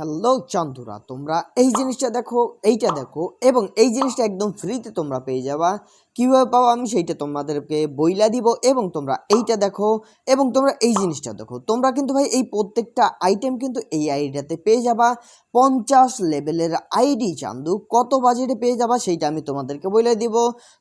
Hello চান্দুরা, তোমরা এই জিনিসটা দেখো, এইটা দেখো এবং এই জিনিসটা একদম ফ্রিতে তোমরা পেয়ে যাবা। কীভাবে পাবো আমি সেইটা তোমাদেরকে বইলা দিব এবং তোমরা এইটা দেখো এবং তোমরা এই জিনিসটা দেখো। তোমরা কিন্তু ভাই এই প্রত্যেকটা আইটেম কিন্তু এই আইডিটাতে পেয়ে যাবা। পঞ্চাশ লেভেলের আইডি চান্দু, কত বাজেটে পেয়ে যাবা সেইটা আমি তোমাদেরকে বলে দিব।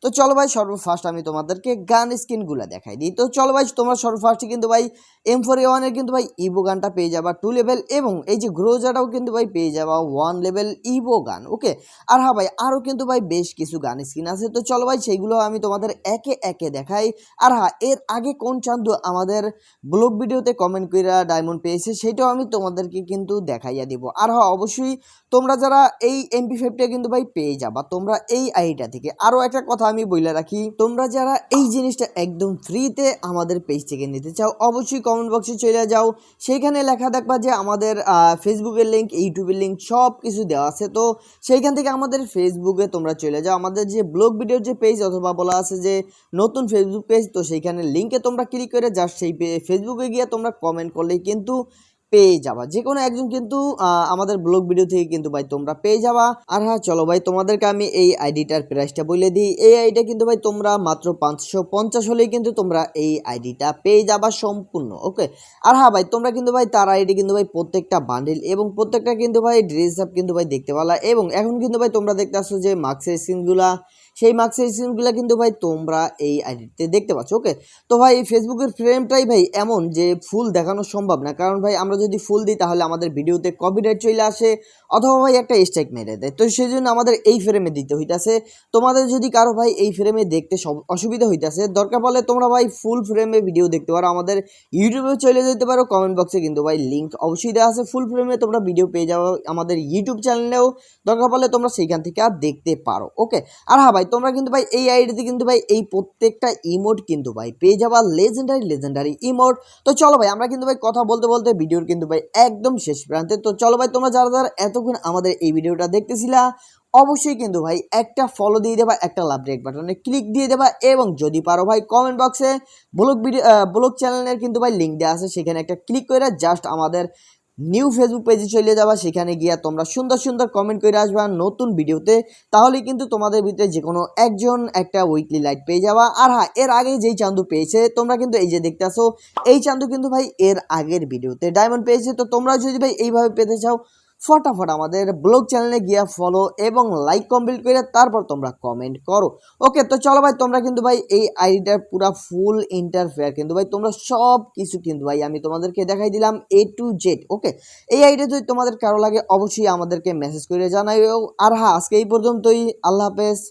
তো চলো ভাই সর্বফার্স্ট আমি তোমাদেরকে গান স্কিনগুলো দেখাই দিই। তো চলো ভাই তোমরা সর্বফার্স্টে কিন্তু ভাই এম ফোর এ ওয়ানের কিন্তু ভাই ইভো গানটা পেয়ে যাবা টু লেভেল এবং এই যে গ্রোজাটাও কিন্তু ভাই পেয়ে যাবা ওয়ান লেভেল ইভো গান ওকে আর হ্যাঁ ভাই আরও কিন্তু ভাই বেশ কিছু গান স্কিন আছে। তো চলো ভাই সেইগুলো আমি তোমাদের একে একে দেখাই। আর হ্যাঁ এর আগে কোন চান্দু আমাদের ব্লগ ভিডিওতে কমেন্ট কইরা ডায়মন্ড পেয়েছে, সেটাও আমি তোমাদেরকে কিন্তু দেখাইয়া দিব। আর হ্যাঁ অবশ্যই তোমরা যারা এই এমপি ফাইভটা কিন্তু ভাই পেয়ে যাবা, তোমরা এই আইডিটা থেকে। আরও একটা কথা আমি বলে রাখি, তোমরা যারা এই জিনিসটা একদম ফ্রিতে আমাদের পেজ থেকে নিতে চাও, অবশ্যই কমেন্ট বক্সে চলে যাও। সেইখানে লেখা দেখবা যে আমাদের ফেসবুকের লিঙ্ক ইউটিউবের লিঙ্ক সব কিছু দেওয়া আছে। তো সেইখান থেকে আমাদের ফেসবুকে তোমরা চলে যাও। আমাদের যে ব্লগ ভিডিওর যে পেজ অথবা বলা আছে যে নতুন ফেসবুক পেজ তো সেইখানে লিঙ্কে তোমরা ক্লিক করে জাস্ট সেই ফেসবুকে গিয়ে তোমরা কমেন্ট করলেই কিন্তু পেয়ে যাবা। যে কোনো একজন কিন্তু আমাদের ব্লগ ভিডিও থেকে কিন্তু ভাই তোমরা পেয়ে যাবা। আর হ্যাঁ চলো ভাই, তোমাদেরকে আমি এই আইডিটার প্রাইসটা বলে দিই। এই আইডিটা কিন্তু ভাই তোমরা মাত্র পাঁচশো পঞ্চাশ হলেই কিন্তু তোমরা এই আইডিটা পেয়ে যাবা সম্পূর্ণ ওকে আর হ্যাঁ ভাই, তোমরা কিন্তু ভাই তার আইডি কিন্তু ভাই প্রত্যেকটা বান্ডিল এবং প্রত্যেকটা কিন্তু ভাই ড্রেস আপ কিন্তু ভাই দেখতে পালা। এবং এখন কিন্তু ভাই তোমরা দেখতে আসছো যে মার্কসের স্ক্রিনগুলা সেই মার্কসের স্ক্রিনগুলো কিন্তু ভাই তোমরা এই আইডিতে দেখতে পাচ্ছ ওকে তো ভাই এই ফেসবুকের ফ্রেমটাই ভাই এমন যে ফুল দেখানো সম্ভব না। কারণ ভাই আমরা যদি ফুল দিই তাহলে আমাদের ভিডিওতে কপিরাইট চলে আসে অথবা ভাই একটা স্ট্রাইক মেরে দেয়। তো সেই জন্য আমাদের এই ফ্রেমে দিতে হইতাছে। তোমাদের যদি কারও ভাই এই ফ্রেমে দেখতে সব অসুবিধা হইতাছে, দরকার পড়লে তোমরা ভাই ফুল ফ্রেমে ভিডিও দেখতে পারো। আমাদের ইউটিউবে চলে যেতে পারো। কমেন্ট বক্সে কিন্তু ভাই লিঙ্ক অবশ্যই দেওয়া আছে। ফুল ফ্রেমে তোমরা ভিডিও পেয়ে যাব আমাদের ইউটিউব চ্যানেলেও দরকার পড়লে তোমরা সেইখান থেকে আর দেখতে পারো ওকে আর হ্যাঁ ভাই তোমরা কিন্তু ভাই এই আইডিতে কিন্তু ভাই এই প্রত্যেকটা ইমোট কিন্তু ভাই পেয়ে যাবা লেজেন্ডারি লেজেন্ডারি ইমোট তো চলো ভাই, আমরা কিন্তু ভাই কথা বলতে বলতে ভিডিওর কিন্তু ভাই একদম শেষ প্রান্তে। তো চলো ভাই, তোমরা যারা যারা এতক্ষণ আমাদের এই ভিডিওটা দেখতেছিলা, অবশ্যই কিন্তু ভাই একটা ফলো দিয়ে দেবা, একটা লাভ রেক বাটনে ক্লিক দিয়ে দেবা এবং যদি পারো ভাই কমেন্ট বক্সে ব্লগ ভিডিও ব্লগ চ্যানেলের কিন্তু ভাই লিঙ্ক দেওয়া আছে, সেখানে একটা ক্লিক করে জাস্ট আমাদের নিউ ফেসবুক পেজে চলে যাবা, সেখানে গিয়া তোমরা সুন্দর সুন্দর কমেন্ট করে আসবা নতুন ভিডিওতে। তাহলে কিন্তু তোমাদের ভিতরে যে কোনো একজন একটা উইকলি লাইট পেয়ে যাবা। আর হ্যাঁ এর আগে যেই চান্দু পেয়েছে, তোমরা কিন্তু এই যে দেখতে আসো এই চান্দু কিন্তু ভাই এর আগের ভিডিওতে ডায়মন্ড পেয়েছে। তো তোমরা যদি ভাই এইভাবে পেতে চাও ফটাফট আমাদের ব্লগ চ্যানেলে গিয়া ফলো এবং লাইক কমপ্লিট করে তারপর তোমরা কমেন্ট করো। ওকে তো চলো ভাই, তোমরা কিন্তু ভাই এই আইডিটার পুরা ফুল ইন্টারফেয়ার কিন্তু ভাই তোমরা সব কিছু কিন্তু ভাই আমি তোমাদেরকে দেখাই দিলাম এ টু জেড ওকে এই আইডিয়া যদি তোমাদের কারও লাগে, অবশ্যই আমাদেরকে মেসেজ করে জানাই আর হ্যাঁ আজকে এই পর্যন্তই। আল্লাহ হাফেজ।